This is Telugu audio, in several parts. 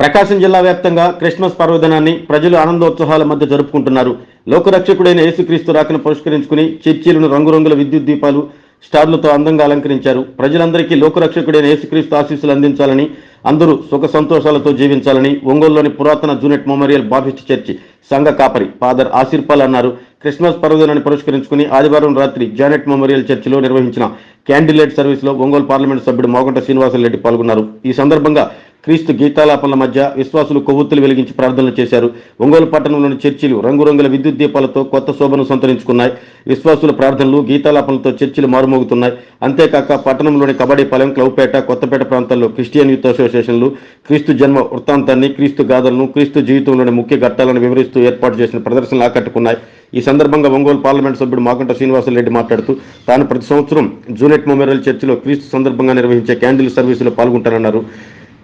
ప్రకాశం జిల్లా వ్యాప్తంగా క్రిస్మస్ పర్వదినాన్ని ప్రజలు ఆనందోత్సవాల మధ్య జరుపుకుంటున్నారు. లోకరక్షకుడైన యేసుక్రీస్తు రాకను పురస్కరించుకుని చర్చీలను రంగురంగుల విద్యుత్ దీపాలు స్టార్లతో అందంగా అలంకరించారు. ప్రజలందరికీ లోకరక్షకుడైన యేసుక్రీస్తు ఆశీస్సులు అందించాలని అందరూ సుఖ సంతోషాలతో జీవించాలని ఒంగోలులోని పురాతన జూనెట్ మెమోరియల్ బాప్టిస్ట్ చర్చి సంఘ కాపరి ఫాదర్ ఆసిర్పాల్ అన్నారు. క్రిస్మస్ పర్వదినాన్ని పురస్కరించుకుని ఆదివారం రాత్రి జానెట్ మెమోరియల్ చర్చిలో నిర్వహించిన క్యాండిలేట్ సర్వీస్లో ఒంగోలు పార్లమెంట్ సభ్యుడు మోగంట శ్రీనివాసరెడ్డి పాల్గొన్నారు. ఈ సందర్భంగా క్రీస్తు గీతాలాపనల మధ్య విశ్వాసులు కొవ్వొత్తులు వెలిగించి ప్రార్థనలు చేశారు. ఒంగోలు పట్టణంలోని చర్చిలు రంగురంగుల విద్యుత్ దీపాలతో కొత్త శోభను సంతరించుకున్నాయి. విశ్వాసుల ప్రార్థనలు గీతాలాపనలతో చర్చిలు మారుమోగుతున్నాయి. అంతేకాక పట్టణంలోని కబడ్డీపాలెం క్లౌపేట కొత్తపేట ప్రాంతాల్లో క్రిస్టియన్ యూత్ అసోసియేషన్లు క్రీస్తు జన్మ వృత్తాంతాన్ని క్రీస్తు గాథలను క్రీస్తు జీవితంలోని ముఖ్య ఘట్టాలను వివరిస్తూ ఏర్పాటు చేసిన ప్రదర్శనలు ఆకట్టుకున్నాయి. ఈ సందర్భంగా ఒంగోలు పార్లమెంట్ సభ్యుడు మాకంట శ్రీనివాసరెడ్డి మాట్లాడుతూ తాను ప్రతి సంవత్సరం జూనెట్ మెమోరియల్ చర్చిలో క్రీస్తు సందర్భంగా నిర్వహించే క్యాండిల్ సర్వీసులో పాల్గొంటానన్నారు.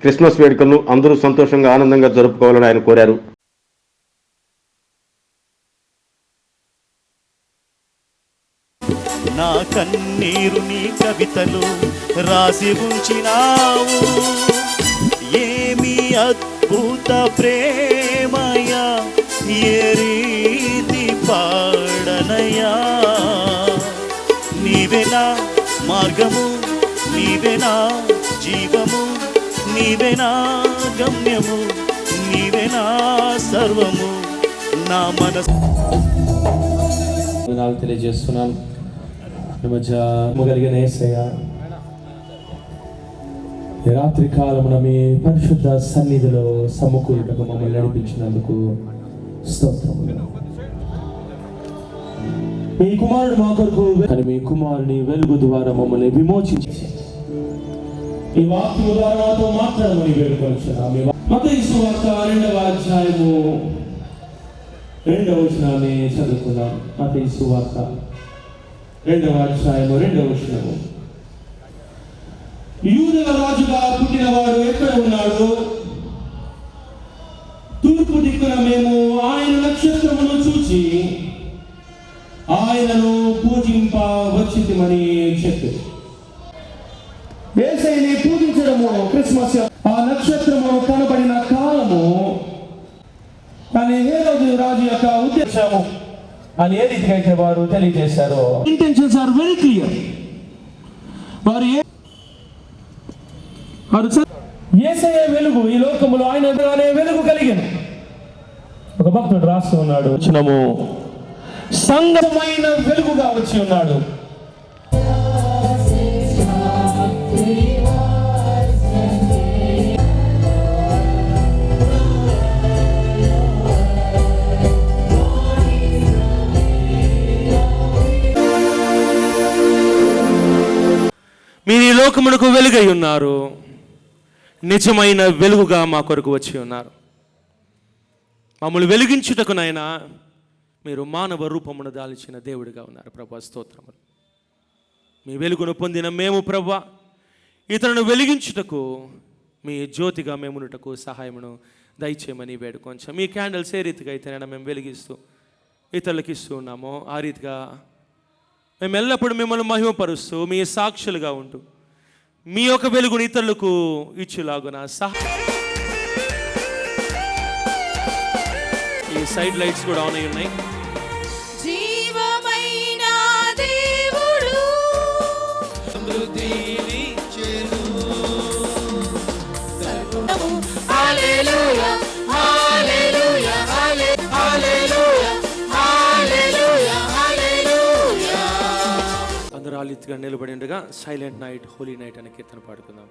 క్రిస్మస్ వేడుకలను అందరూ సంతోషంగా ఆనందంగా జరుపుకోవాలని ఆయన కోరారు. నా కన్నీరు నీ కవితలు రాసి ఉంచినావు. ఏమి అద్భుత ప్రేమయా ఏ రీతి పాడనయా. నీవెనా మార్గము నీవెనా జీవము. నీవేనా గమ్యము నీవేనా సర్వము నా మనసు. వందనాలు తెలియజేస్తున్నాను ఈ మధ్య కలిగిన ఏసయ్య రాత్రి కాలమున మీ పరిశుద్ధ సన్నిధిలో సమకూరుటకు మమ్మల్ని నడిపించినందుకు స్తోత్రం. మీ కుమారుడు మా కొరకు కానీ మీ కుమారుని వెలుగు ద్వారా మమ్మల్ని విమోచించి ఈ వాక్యం ద్వారా మాట్లాడమని వేడుకొచ్చున్నాము మత వార్త రెండవ అధ్యాయము రెండవ వచనాన్ని చదువుకున్నాం మత వార్త రెండవ అధ్యాయము రెండవ వచనము. యూదల రాజుగా పుట్టినవాడు ఎక్కడ ఉన్నాడు? తూర్పు దిక్కున మేము ఆయన నక్షత్రమును చూచి ఆయనను పూజింప వచ్చితిమని చెప్పారు క్రిస్మస్ ఆ నక్షత్రము కనబడిన కాలము కానీ ఏ రోజు రాజు యొక్క ఉద్దేశము అని ఏ రీతిగా అయితే వారు తెలియజేశారో? ఇంటెన్షన్స్ ఆర్ వెరీ క్లియర్ వారు ఏ వారు యేసయ్య వెలుగు ఈ లోకములో ఆయన అనే వెలుగు కలిగిన. ఒక భక్తుడు రాస్తూ ఉన్నాడు. వచ్చినము. సంగమైన వెలుగుగా వచ్చి ఉన్నాడు. లోకమునకు వెలుగై ఉన్నారు. నిజమైన వెలుగుగా మా కొరకు వచ్చి ఉన్నారు. మమ్మల్ని వెలిగించుటకు నాయన మీరు మానవ రూపమును దాల్చిన దేవుడిగా ఉన్నారు ప్రభా స్తోత్రములు. మీ వెలుగును పొందిన మేము ప్రభా ఇతరులను వెలిగించుటకు మీ జ్యోతిగా మేమునుటకు సహాయమును దయచేయమని వేడుకొంచాం. మీ క్యాండిల్స్ ఏ రీతిగా అయితేనైనా మేము వెలిగిస్తూ ఇతరులకు ఇస్తూ ఉన్నామో ఆ రీతిగా మేము ఎల్లప్పుడూ మిమ్మల్ని మహిమపరుస్తూ మీ సాక్షులుగా ఉంటూ మీ యొక్క వెలుగుని ఇతరులకు ఇచ్చులాగున సహ ఈ సైడ్ లైట్స్ కూడా ఆన్ అయి ఉన్నాయి. అందరూ నిలబడి ఉండగా సైలెంట్ నైట్ హోలీ నైట్ అనే కీర్తన పాడుకుందాం.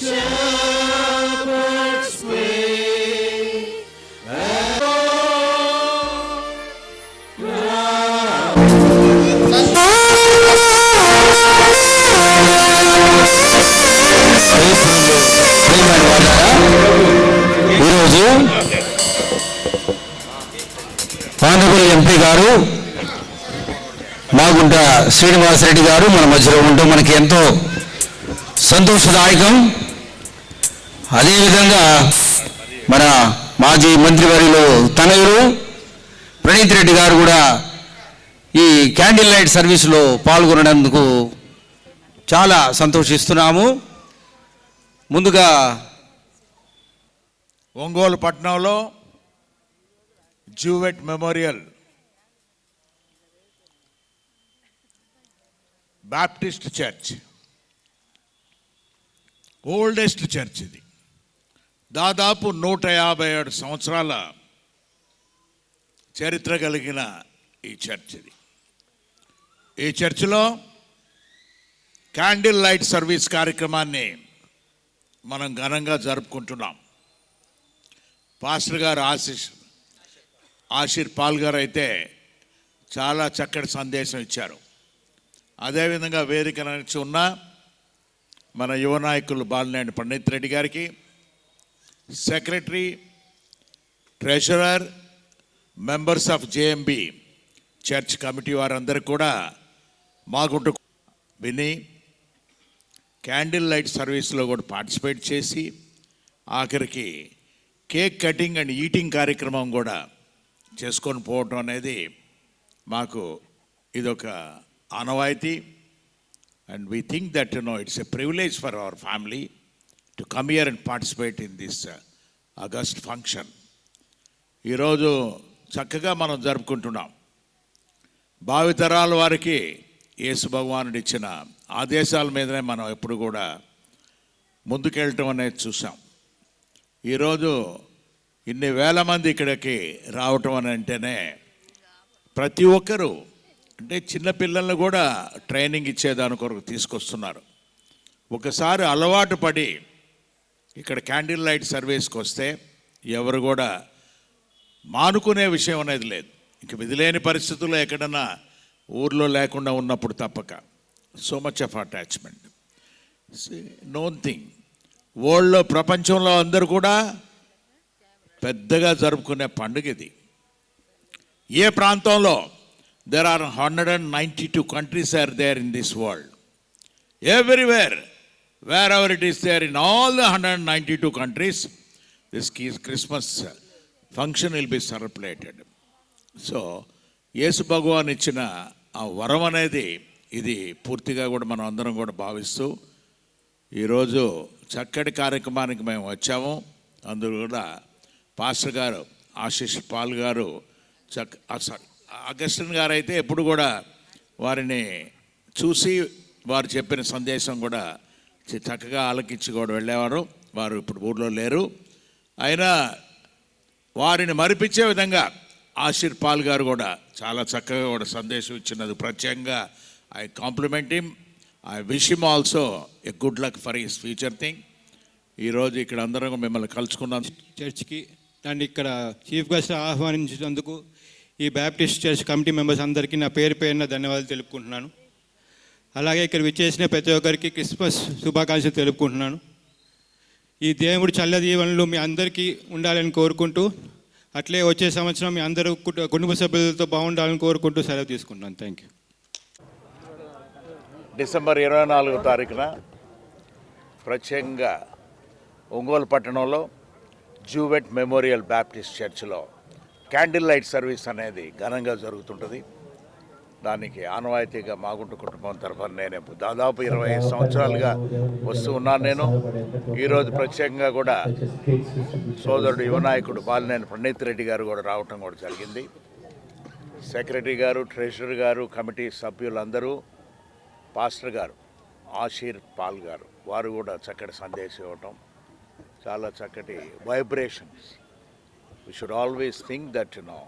ప్రియమైన గారు మాగుంట శ్రీనివాసరెడ్డి గారు మన మధ్యలో ఉండటం మనకి ఎంతో సంతోషదాయకం. అదేవిధంగా మన మాజీ మంత్రివర్యులు తనయులు ప్రణీత్ రెడ్డి గారు కూడా ఈ క్యాండిల్ లైట్ సర్వీస్లో పాల్గొనడందుకు చాలా సంతోషిస్తున్నాము. ముందుగా ఒంగోలు పట్టణంలో Jewett memorial Baptist church oldest church ఇది. దాదాపు నూట యాభై ఏడు సంవత్సరాల చరిత్ర కలిగిన ఈ చర్చ్ ఇది. ఈ చర్చిలో క్యాండిల్ లైట్ సర్వీస్ కార్యక్రమాన్ని మనం ఘనంగా జరుపుకుంటున్నాం. పాస్టర్ గారు ఆశీష్ ఆశీర్ పాల్ గారు అయితే చాలా చక్కటి సందేశం ఇచ్చారు. అదేవిధంగా వేదిక నుంచి ఉన్న మన యువ నాయకులు బాలినేని పండిత్ రెడ్డి గారికి secretary treasurer members of JMB church committee వారందరూ కూడా మాగుంటూ విని క్యాండిల్ లైట్ సర్వీస్లో కూడా పార్టిసిపేట్ చేసి ఆఖరికి కేక్ కటింగ్ అండ్ ఈటింగ్ కార్యక్రమం కూడా చేసుకొని పోవటం అనేది మాకు ఇదొక ఆనవాయితీ. And we think that you know it's a privilege for our family to come here and participate in this August function ఈరోజు చక్కగా మనం జరుపుకుంటున్నాం. భావితరాల వారికి యేసు భగవానుడు ఇచ్చిన ఆదేశాల మీదనే మనం ఎప్పుడు కూడా ముందుకెళ్ళటం అనేది చూసాం. ఈరోజు ఇన్ని వేల మంది ఇక్కడికి రావటం అని అంటేనే ప్రతి ఒక్కరూ అంటే చిన్నపిల్లల్ని కూడా ట్రైనింగ్ ఇచ్చేదాని కొరకు తీసుకొస్తున్నారు. ఒకసారి అలవాటు పడి ఇక్కడ క్యాండిల్ లైట్ సర్వీస్కి వస్తే ఎవరు కూడా మానుకునే విషయం అనేది లేదు. ఇంక విధిలేని పరిస్థితుల్లో ఎక్కడన్నా ఊర్లో లేకుండా ఉన్నప్పుడు తప్పక. So much of attachment known thing వరల్డ్లో ప్రపంచంలో అందరూ కూడా పెద్దగా జరుపుకునే పండుగ ఇది. ఏ ప్రాంతంలో there are hundred and ninety two countries are there in this world everywhere wherever it is there in all the hundred and ninety two countries this Christmas function will be celebrated so Yesu భగవాన్ ఇచ్చిన ఆ వరం అనేది ఇది పూర్తిగా కూడా మనం అందరం కూడా భావిస్తూ ఈరోజు చక్కటి కార్యక్రమానికి మేము వచ్చాము. అందులో కూడా పాస్టర్ గారు ఆశీష్ పాల్ గారు చక్ సారీ అగస్టిన్ గారు అయితే ఎప్పుడు కూడా వారిని చూసి వారు చెప్పిన సందేశం కూడా చక్కగా ఆలకించి కూడా వెళ్ళేవారు. వారు ఇప్పుడు ఊళ్ళో లేరు. అయినా వారిని మరిపించే విధంగా ఆశీర్ పాల్ గారు కూడా చాలా చక్కగా కూడా సందేశం ఇచ్చినది ప్రత్యేకంగా I compliment him. I wish him also a good luck for his future thing. ఈరోజు ఇక్కడ అందరం మిమ్మల్ని కలుసుకున్నాం. చర్చ్కి అండ్ ఇక్కడ చీఫ్ గెస్ట్ ఆహ్వానించినందుకు ఈ బ్యాప్టిస్ట్ చర్చ్ కమిటీ మెంబర్స్ అందరికీ నా పేరు పేరున ధన్యవాదాలు తెలుపుకుంటున్నాను. అలాగే ఇక్కడ విచ్చేసిన ప్రతి ఒక్కరికి క్రిస్మస్ శుభాకాంక్షలు తెలుపుకుంటున్నాను. ఈ దేవుడు చల్ల దీవెనలు మీ అందరికీ ఉండాలని కోరుకుంటూ అట్లే వచ్చే సంవత్సరం మీ అందరూ కుట- కుటుంబ సభ్యులతో బాగుండాలని కోరుకుంటూ సెలవు తీసుకుంటున్నాను. థ్యాంక్ యూ డిసెంబర్ ఇరవై నాలుగో తారీఖున ప్రత్యేకంగా ఒంగోలు పట్టణంలో జూవెట్ మెమోరియల్ బ్యాప్టిస్ట్ చర్చిలో క్యాండిల్ లైట్ సర్వీస్ అనేది ఘనంగా జరుగుతుంటుంది. దానికి ఆనవాయితీగా మాగుంట కుటుంబం తరఫున నేను దాదాపు ఇరవై ఐదు సంవత్సరాలుగా వస్తూ ఉన్నాను నేను. ఈరోజు ప్రత్యేకంగా కూడా సోదరుడు యువనాయకుడు బాలినేని పండిత్ రెడ్డి గారు కూడా రావటం కూడా జరిగింది. సెక్రటరీ గారు ట్రెషరర్ గారు కమిటీ సభ్యులందరూ పాస్టర్ గారు ఆషీర్ పాల్ గారు వారు కూడా చక్కటి సందేశం ఇవ్వటం చాలా చక్కటి vibrations we should always think that you know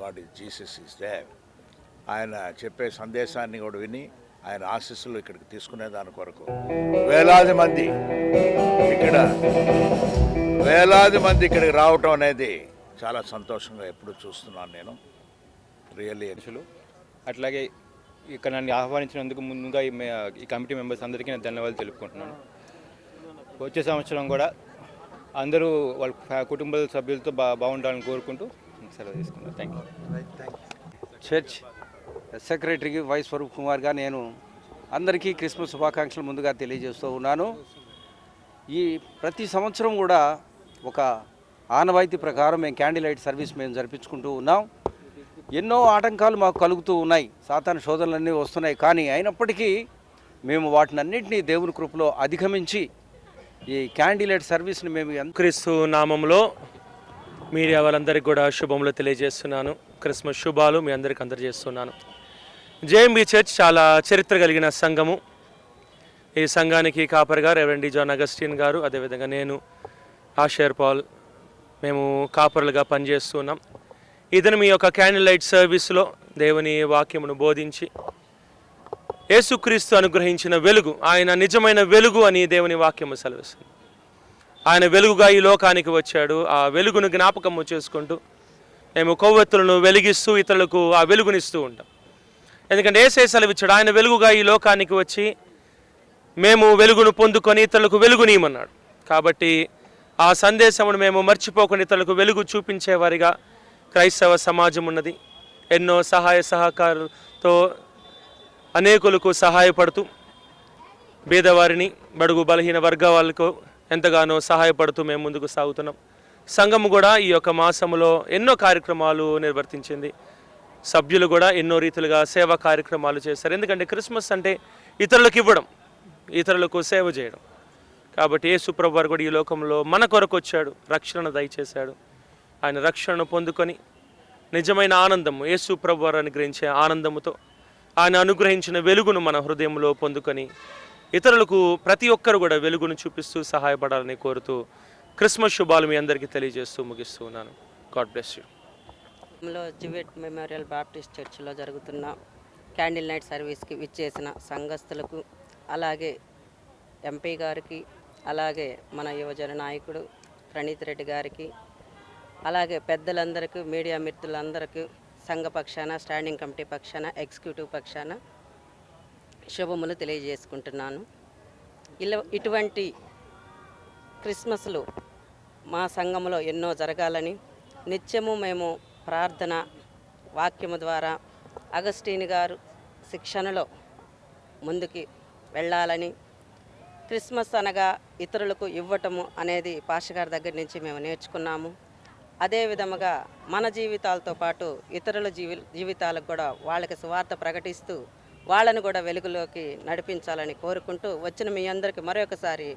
God is Jesus is there ఆయన చెప్పే సందేశాన్ని కూడా విని ఆయన ఆశీస్సులు ఇక్కడికి తీసుకునే దాని కొరకు. వేలాది మంది ఇక్కడ వేలాది మంది ఇక్కడికి రావటం అనేది చాలా సంతోషంగా ఎప్పుడు చూస్తున్నాను నేను. రియల్లీ అధ్యక్షులు అట్లాగే ఇక్కడ నన్ను ఆహ్వానించినందుకు ముందుగా ఈ ఈ కమిటీ మెంబర్స్ అందరికీ నేను ధన్యవాదాలు తెలుపుకుంటున్నాను. వచ్చే సంవత్సరం కూడా అందరూ వాళ్ళ కుటుంబ సభ్యులతో బా బాగుండాలని కోరుకుంటూ సెలవు తీసుకున్నాను. థ్యాంక్ యూ చర్చ్ సెక్రటరీకి వై స్వరూప్ కుమార్గా నేను అందరికీ క్రిస్మస్ శుభాకాంక్షలు ముందుగా తెలియజేస్తూ ఉన్నాను. ఈ ప్రతి సంవత్సరం కూడా ఒక ఆనవాయితీ ప్రకారం మేము క్యాండిల్ లైట్ సర్వీస్ మేము జరిపించుకుంటూ ఉన్నాం. ఎన్నో ఆటంకాలు మాకు కలుగుతూ ఉన్నాయి. సాతాన శోధనలన్నీ వస్తున్నాయి. కానీ అయినప్పటికీ మేము వాటిని అన్నింటినీ దేవుని కృపలో అధిగమించి ఈ క్యాండిలేట్ సర్వీస్ని మేము క్రీస్తు నామంలో మీడియా వాళ్ళందరికీ కూడా శుభములు తెలియజేస్తున్నాను. క్రిస్మస్ శుభాలు మీ అందరికీ అందజేస్తున్నాను. జేఎంబి చర్చ్ చాలా చరిత్ర కలిగిన సంఘము. ఈ సంఘానికి కాపరిగా రెవరెండ్ జాన్ అగస్టిన్ గారు అదేవిధంగా నేను ఆషేర్ పాల్ మేము కాపరులుగా పనిచేస్తున్నాం. ఇతను మీ యొక్క క్యాండిల్ లైట్ సర్వీస్లో దేవుని వాక్యమును బోధించి యేసుక్రీస్తు అనుగ్రహించిన వెలుగు ఆయన నిజమైన వెలుగు అని దేవుని వాక్యము సెలవిస్తుంది. ఆయన వెలుగుగా ఈ లోకానికి వచ్చాడు. ఆ వెలుగును జ్ఞాపకము చేసుకుంటూ మేము కొవ్వొత్తులను వెలిగిస్తూ ఇతరులకు ఆ వెలుగునిస్తూ ఉంటాం. ఎందుకంటే ఏసే సెలవిచ్చాడు ఆయన వెలుగుగా ఈ లోకానికి వచ్చి మేము వెలుగును పొందుకొని ఇతరులకు వెలుగునీయమన్నాడు. కాబట్టి ఆ సందేశమును మేము మర్చిపోకుండా ఇతరులకు వెలుగు చూపించేవారిగా క్రైస్తవ సమాజం ఉన్నది. ఎన్నో సహాయ సహకారులతో అనేకులకు సహాయపడుతూ బీదవారిని బడుగు బలహీన వర్గ వాళ్ళకు ఎంతగానో సహాయపడుతూ మేము ముందుకు సాగుతున్నాం. సంఘం కూడా ఈ యొక్క మాసంలో ఎన్నో కార్యక్రమాలు నిర్వర్తించింది. సభ్యులు కూడా ఎన్నో రీతిలుగా సేవా కార్యక్రమాలు చేశారు. ఎందుకంటే క్రిస్మస్ అంటే ఇతరులకు ఇవ్వడం ఇతరులకు సేవ చేయడం. కాబట్టి ఏ ప్రభు వారు కూడా ఈ లోకంలో మన కొరకు వచ్చాడు రక్షణను దయచేశాడు. ఆయన రక్షణను పొందుకొని నిజమైన ఆనందము ఏ ప్రభు వారు అనుగ్రహించే ఆనందముతో ఆయన అనుగ్రహించిన వెలుగును మన హృదయంలో పొందుకొని ఇతరులకు ప్రతి ఒక్కరు కూడా వెలుగును చూపిస్తూ సహాయపడాలని కోరుతూ క్రిస్మస్ శుభాలు మీ అందరికీ తెలియజేస్తూ ముగిస్తూ ఉన్నాను. God bless you. Jewett memorial Baptist చర్చిలో జరుగుతున్న క్యాండిల్ నైట్ సర్వీస్కి విచ్చేసిన సంఘస్థులకు అలాగే ఎంపీ గారికి అలాగే మన యువజన నాయకుడు ప్రణీత్ రెడ్డి గారికి అలాగే పెద్దలందరికీ మీడియా మిత్రులందరికీ సంఘ పక్షాన స్టాండింగ్ కమిటీ పక్షాన ఎగ్జిక్యూటివ్ పక్షాన శుభములు తెలియజేసుకుంటున్నాను. ఇలా ఇటువంటి క్రిస్మస్లు మా సంఘంలో ఎన్నో జరగాలని నిత్యము మేము ప్రార్థన వాక్యము ద్వారా అగస్టీని గారు శిక్షణలో ముందుకి వెళ్ళాలని క్రిస్మస్ అనగా ఇతరులకు ఇవ్వటము అనేది పాషగారి దగ్గర నుంచి మేము నేర్చుకున్నాము. అదే విధముగా మన జీవితాలతో పాటు ఇతరుల జీవి జీవితాలకు కూడా వాళ్ళకి సువార్త ప్రకటిస్తూ వాళ్ళను కూడా వెలుగులోకి నడిపించాలని కోరుకుంటూ వచ్చిన మీ అందరికీ మరొకసారి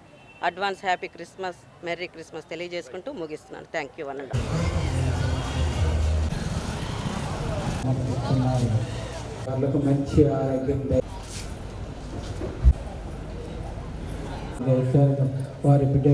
advance happy Christmas merry Christmas తెలియజేసుకుంటూ ముగిస్తున్నాను. థ్యాంక్ యూ అనండి. వాళ్ళకు మంచి ఆరోగ్యం వారి బిడ్డ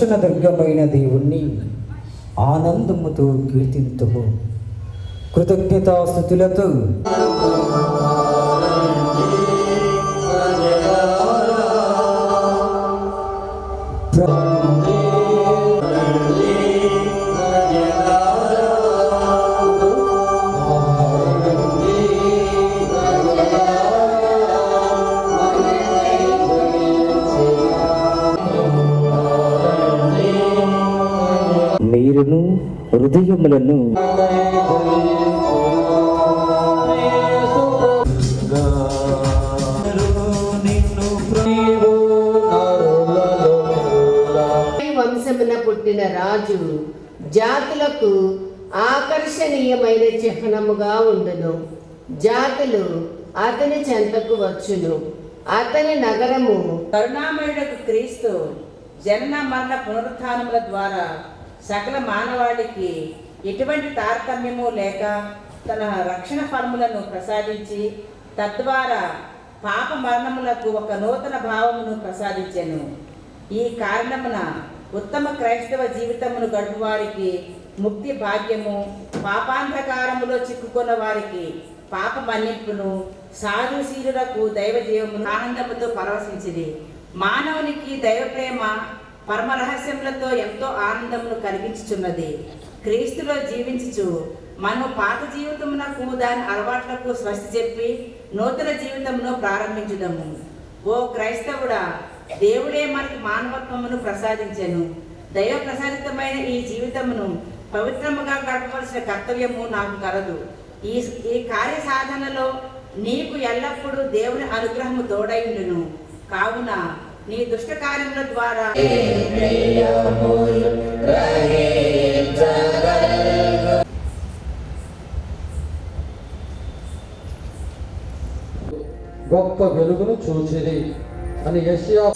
దర్శన దుర్గమైన దేవుణ్ణి ఆనందముతో కీర్తింతుము. కృతజ్ఞతాస్థుతులతో జాతులు అతని చెంతకు వచ్చును. అతని నగరము కరుణామయుడకు క్రీస్తు జనన మరణ పునరుత్నముల ద్వారా సకల మానవాళికి ఎటువంటి తారతమ్యము లేక తన రక్షణ ఫలములను ప్రసాదించి తద్వారా పాప మరణములకు ఒక నూతన భావమును ప్రసాదించెను. ఈ కారణమున ఉత్తమ క్రైస్తవ జీవితమును గడుపు వారికి ముక్తి భాగ్యము పాపాంధకారములో చిక్కుకున్న వారికి పాప మన్నింపును సానుశీలులకు దైవ జీవమును ఆనందముతో పరవశించింది మానవునికి దైవ ప్రేమ పరమ రహస్యములతో ఎంతో ఆనందమును కలిగించుచున్నది. క్రీస్తులో జీవించుచు మనం పాత జీవితమునకు దాని అలవాట్లకు స్వస్తి చెప్పి నూతన జీవితమును ప్రారంభించుదము. ఓ క్రైస్తవుడా దేవుడే మనకు మానవత్వమును ప్రసాదించెను. దైవ ప్రసాదితమైన ఈ జీవితమును పవిత్రముగా గడపవలసిన కర్తవ్యము నాకు కలదు. ఈ ఈ కార్య సాధనలో నీకు ఎల్లప్పుడూ దేవుని అనుగ్రహము తోడైండును కావున నీ దుష్ట కార్యముల ద్వారా గొప్ప వెలుగును చూచిరి అని యశ్యా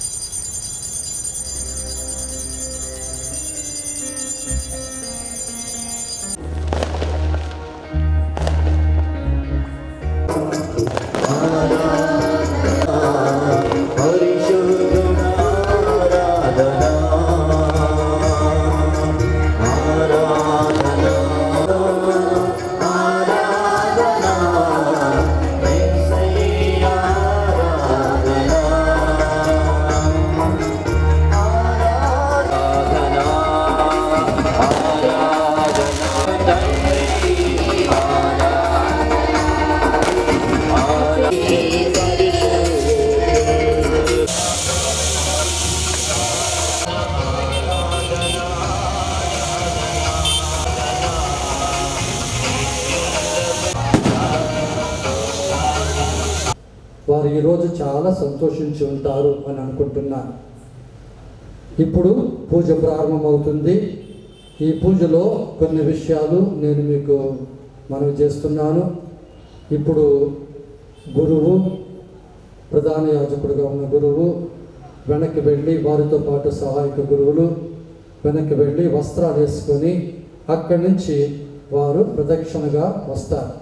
ఉంటారు అని అనుకుంటున్నాను ఇప్పుడు పూజ ప్రారంభమవుతుంది. ఈ పూజలో కొన్ని విషయాలు నేను మీకు మనవి చేస్తున్నాను. ఇప్పుడు గురువు ప్రధాన యాజకుడిగా ఉన్న గురువు వెనక్కి వెళ్ళి వారితో పాటు సహాయక గురువులు వెనక్కి వెళ్ళి వస్త్రాలు వేసుకొని అక్కడి నుంచి వారు ప్రదక్షిణగా వస్తారు.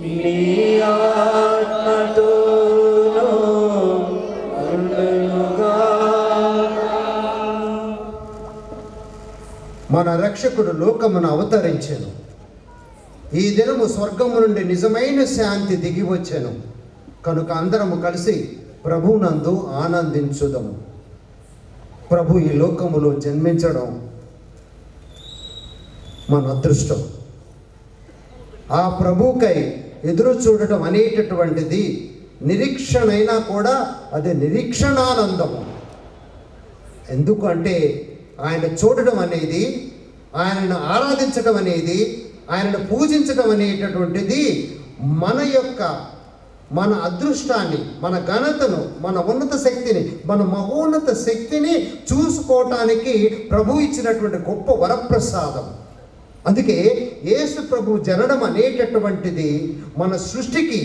మీ మన రక్షకుడు లోకమును అవతరించెను. ఈ దినము స్వర్గము నుండి నిజమైన శాంతి దిగి వచ్చెను. కనుక అందరము కలిసి ప్రభునందు ఆనందించుదము. ప్రభు ఈ లోకములో జన్మించడం మన అదృష్టం. ఆ ప్రభుకై ఎదురు చూడటం అనేటటువంటిది నిరీక్షణైనా కూడా అది నిరీక్షణానందము. ఎందుకంటే ఆయన చూడడం అనేది ఆయనను ఆరాధించడం అనేది ఆయనను పూజించడం అనేటటువంటిది మన యొక్క మన అదృష్టాన్ని మన ఘనతను మన ఉన్నత శక్తిని మన మహోన్నత శక్తిని చూసుకోవటానికి ప్రభు ఇచ్చినటువంటి గొప్ప వరప్రసాదం. అందుకే యేసు ప్రభు జననం అనేటటువంటిది మన సృష్టికి.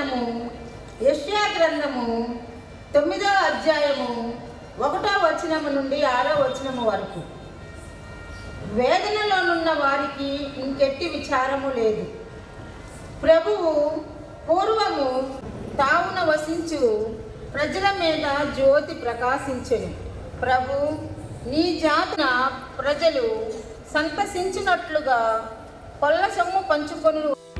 మొదటి యష్యా గ్రంథము తొమ్మిదవ అధ్యాయము ఒకటో వచనము నుండి ఆరో వచనము వరకు. వేదనలోనున్న వారికి ఇంకెట్టి విచారము లేదు. ప్రభువు పూర్వము తావున వసించు ప్రజల మీద జ్యోతి ప్రకాశించెను. ప్రభు నీ జాతున ప్రజలు సంతసించినట్లుగా కొల్ల సొమ్ము పంచుకొని